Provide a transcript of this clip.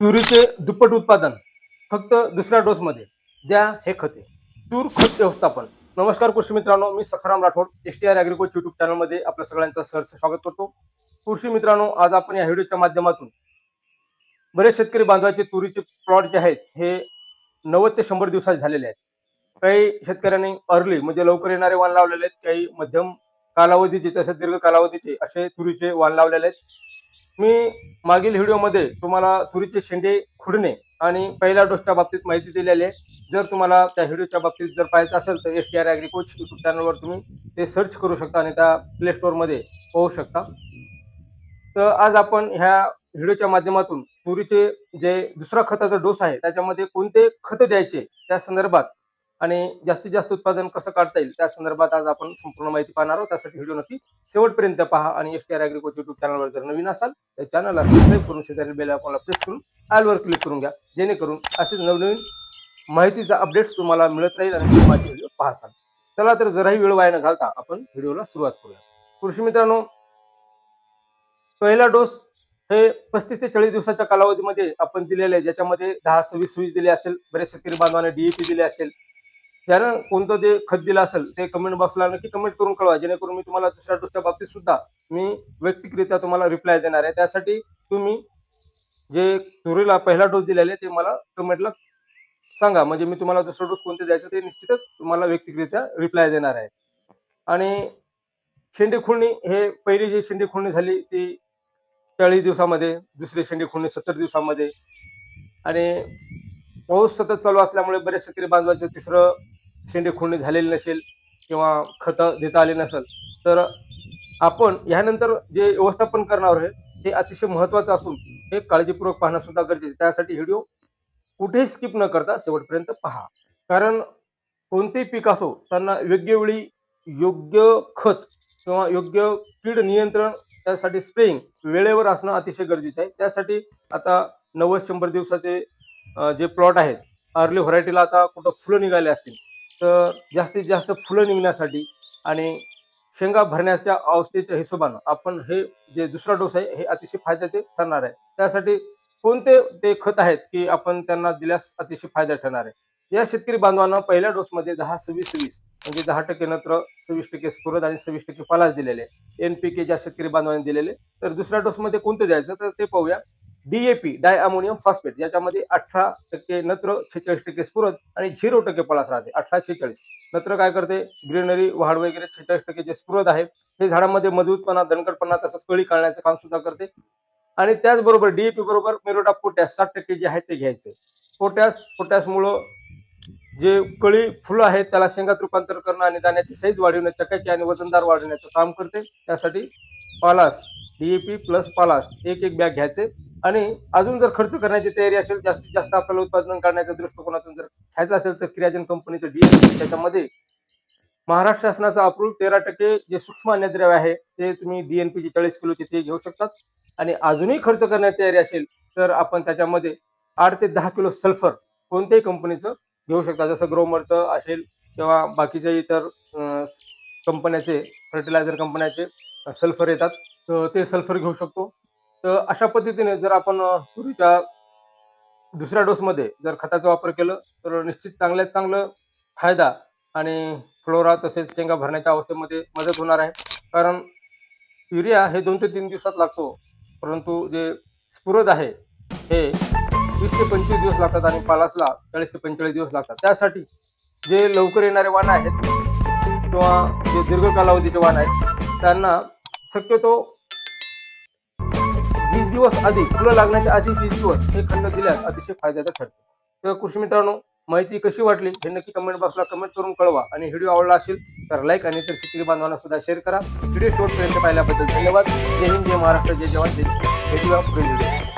तुरीचे दुप्पट उत्पादन फक्त दुसऱ्या डोसमध्ये द्या हे खते. तूर खत व्यवस्थापन. नमस्कार कृषी मित्रांनो मी Sakharam Rathod S T R ॲग्रिकोच YouTube चॅनलमध्ये आपल्या सगळ्यांचं सहर्ष स्वागत करतो. कृषी मित्रांनो आज आपण या व्हिडिओच्या माध्यमातून बरेच शेतकरी बांधवाचे तुरीचे प्लॉट जे आहेत हे नव्वद ते शंभर दिवसात झालेले आहेत. काही शेतकऱ्यांनी अर्ली म्हणजे लवकर येणारे वाण लावलेले आहेत काही मध्यम कालावधीचे तसेच दीर्घ कालावधीचे असे तुरीचे वाण लावलेले आहेत. मी मागील व्हिडिओमध्ये तुम्हाला तुरीचे शेंडे खुडणे आणि पहिल्या डोसच्या बाबतीत माहिती दिलेली आहे. जर तुम्हाला त्या व्हिडिओच्या बाबतीत जर पाहायचं असेल तर एस टी आर ॲग्रिकोच यूट्यूब चॅनलवर तुम्ही ते सर्च करू शकता आणि त्या प्ले स्टोअरमध्ये पाहू शकता. तर आज आपण ह्या व्हिडिओच्या माध्यमातून तुरीचे जे दुसरा खताचा डोस आहे त्याच्यामध्ये कोणते खत द्यायचे? त्या संदर्भात आणि जास्तीत जास्त उत्पादन कसं काढता येईल त्या संदर्भात आज आपण संपूर्ण माहिती पाहणार आहोत. त्यासाठी व्हिडिओ नक्की शेवटपर्यंत पहा आणि S T R Agricoach YouTube चॅनलवर जर नवीन असाल तर चॅनलला सबस्क्राईब करून शेजारी बेल आयकॉनला प्रेस करून ॲलवर क्लिक करून घ्या. जेणेकरून असेच नवनवीन माहितीचा अपडेट्स तुम्हाला मिळत राहील आणि माहिती माझे व्हिडिओ पाहसाल चला तर जराही वेळ वाया न घालता आपण व्हिडिओला सुरुवात करूया. कृषी मित्रांनो पहिला डोस हे पस्तीस ते चाळीस दिवसाच्या कालावधीमध्ये आपण दिलेले आहे. ज्याच्यामध्ये दहा सव्वीस सव्वीस दिले असेल बरेच शेतकरी बांधवांना डीएपी दिले असेल त्यानं कोणतं ते खत दिलं असेल ते कमेंट बॉक्सला नक्की कमेंट करून कळवा. जेणेकरून मी तुम्हाला दुसऱ्या डोसच्या बाबतीत सुद्धा मी वैयक्तिकरित्या तुम्हाला रिप्लाय देणार आहे. त्यासाठी तुम्ही जे तुरीला पहिला डोस दिलेला आहे ते मला कमेंटला सांगा. म्हणजे मी तुम्हाला दुसरा डोस कोणते द्यायचं ते निश्चितच तुम्हाला वैयक्तिकरित्या रिप्लाय देणार आहे. आणि शेंडी खुळणी हे पहिली जी शेंडी खुळणी झाली ती चाळीस दिवसामध्ये दुसरी शेंडी खुळणी सत्तर दिवसामध्ये. आणि पाऊस सतत चालू असल्यामुळे बरेच शेतकरी बांधवाचे तिसरं शेंडी खुळणी झालेली नसेल किंवा खतं देता आले नसेल तर आपण ह्यानंतर जे व्यवस्थापन करणार आहे हे अतिशय महत्त्वाचं असून हे काळजीपूर्वक पाहणं सुद्धा गरजेचं आहे. त्यासाठी व्हिडिओ कुठेही स्किप न करता शेवटपर्यंत पहा कारण कोणतेही पीक असो त्यांना योग्य वेळी योग्य खत किंवा योग्य कीड नियंत्रण त्यासाठी स्प्रेइंग वेळेवर असणं अतिशय गरजेचं आहे त्यासाठी आता नव्वद शंभर दिवसाचे जे प्लॉट आहेत अर्ली व्हरायटीला आता कुठं फुलं निघाले असतील तर जास्तीत जास्त फुलं निघण्यासाठी आणि शेंगा भरण्याच्या अवस्थेच्या हिशोबानं आपण हे जे दुसरा डोस आहे हे अतिशय फायद्याचे ठरणार आहे. त्यासाठी कोणते ते खत आहेत की आपण त्यांना दिल्यास अतिशय फायदा ठरणार आहे? या शेतकरी बांधवांना पहिल्या डोसमध्ये दहा सव्वीस सव्वीस म्हणजे दहा टक्के नत्र सव्वीस टक्के स्फुरद आणि सव्वीस टक्के पलाश दिलेले. एन पी के ज्या शेतकरी बांधवांनी दिलेले. तर दुसऱ्या डोसमध्ये कोणतं द्यायचं? तर ते पाहूया. डीएपी डाय अमोनियम फॉस्फेट याच्यामध्ये अठरा टक्के नत्र छेचाळीस टक्के स्फुरत आणि झिरो टक्के पलास राहते. अठरा छेचाळीस. नत्र काय करते? ग्रीनरी वाढ वगैरे छेचाळीस टक्के जे स्फुरत आहे हे झाडामध्ये मजबूतपणा दणकटपणा तसंच कळी काढण्याचं काम सुद्धा करते. आणि त्याचबरोबर डीएपी बरोबर मेरोटा पोटॅस साठ टक्के जे आहे ते घ्यायचे. पोटॅस पोटॅसमुळं जे कळी फुलं आहेत त्याला शेंगात रूपांतर करणं आणि दाण्याची साईज वाढवणं चकाकी आणि वजनदार वाढवण्याचं काम करते. त्यासाठी पालास डीएपी प्लस पालास एक एक बॅग घ्यायचे. आणि अजून जर खर्च करण्याची तयारी असेल जास्तीत जास्त आपल्याला उत्पादन काढण्याच्या दृष्टिकोनातून जर घ्यायचं असेल तर क्रियाजन कंपनीचं डीएपी त्याच्यामध्ये महाराष्ट्र शासनाचा अप्रूव्ह तेरा टक्के जे सूक्ष्म अन्नद्रव्य आहे ते तुम्ही डीएनपीचे चाळीस किलोचे ते घेऊ शकतात. आणि अजूनही खर्च करण्याची तयारी असेल तर आपण त्याच्यामध्ये आठ ते दहा किलो सल्फर कोणत्याही कंपनीचं घेऊ शकता. जसं ग्रोमरचं असेल किंवा बाकीच्या इतर कंपन्याचे फर्टिलायझर कंपन्याचे सल्फर येतात तर ते सल्फर घेऊ शकतो. तर अशा पद्धतीने जर आपण पूर्वीच्या तुरीच्या दुसऱ्या डोसमध्ये जर खताचा वापर केलं तर निश्चित चांगल्यात चांगलं फायदा आणि फ्लोरा तसेच शेंगा भरण्याच्या अवस्थेमध्ये मदत होणार आहे. कारण युरिया हे दोन ते तीन दिवसात लागतो परंतु जे स्फुरद आहे हे वीस ते पंचवीस दिवस लागतात आणि पालासला चाळीस ते पंचेचाळीस दिवस लागतात. त्यासाठी जे लवकर येणारे वाण आहेत किंवा जे दीर्घ कालावधीचे वाण आहेत त्यांना शक्यतो वीस दिवस आधी फुलं लागण्याच्या आधी वीस दिवस हे खंड दिल्यास अतिशय फायद्याचं ठरते. तर कृषी मित्रांनो माहिती कशी वाटली हे नक्की कमेंट बॉक्सला कमेंट करून कळवा. आणि व्हिडिओ आवडला असेल तर लाईक आणि इतर शेतकरी बांधवांना सुद्धा शेअर करा. व्हिडिओ शेवटपर्यंत पाहिल्याबद्दल धन्यवाद. जय हिंद जय महाराष्ट्र जय जवान जय भेटूया पुढील व्हिडिओ